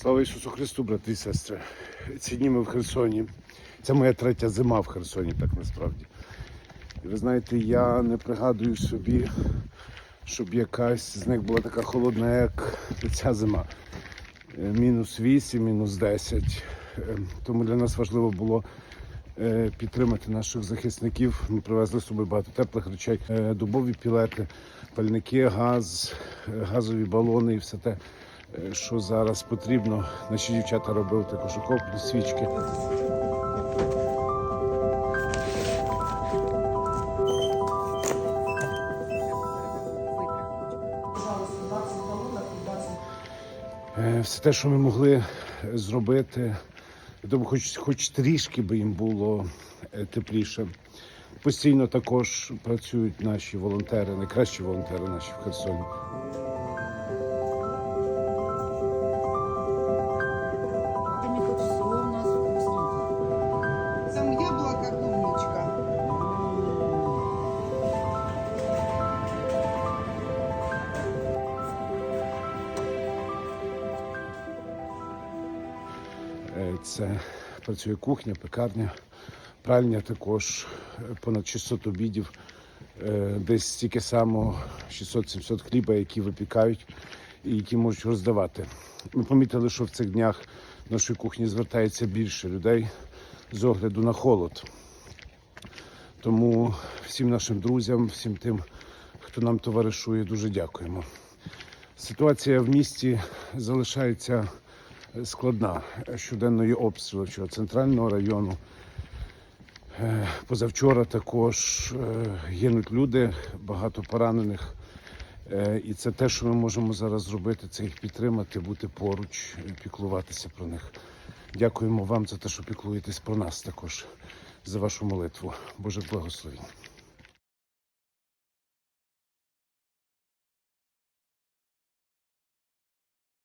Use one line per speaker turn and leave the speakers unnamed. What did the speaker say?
Слава Ісусу Христу, брати і сестри. Ці дні ми в Херсоні. Це моя третя зима в Херсоні, так насправді. І ви знаєте, я не пригадую собі, щоб якась з них була така холодна, як ця зима. Е, Мінус 8, мінус 10. Е, Тому для нас важливо було е, підтримати наших захисників. Ми привезли з собою багато теплих речей, дубові пілети, пальники, газ, газові балони і все те, що зараз потрібно. Наші дівчата робили також окопні свічки.
Пожалуйста, 20 баллонов и 20
Е, Все те, що ми могли е, зробити, думаю, хоч, хоч трішки би їм було е, тепліше. Постійно також працюють наші волонтери, найкращі волонтери наші в Херсоні. Це працює кухня, пекарня, пральня також, е, понад 600 обідів, е, десь стільки само 600-700 хліба, які випікають і які можуть роздавати. Ми помітили, що в цих днях до нашої кухні звертається більше людей з огляду на холод. Тому всім нашим друзям, всім тим, хто нам товаришує, дуже дякуємо. Ситуація в місті залишається складна. Щоденної обстрілу вчора центрального району. Е, Позавчора також е, гинуть люди, багато поранених. Е, І це те, що ми можемо зараз зробити, це їх підтримати, бути поруч, піклуватися про них. Дякуємо вам за те, що піклуєтесь про нас також, за вашу молитву. Боже благословінь.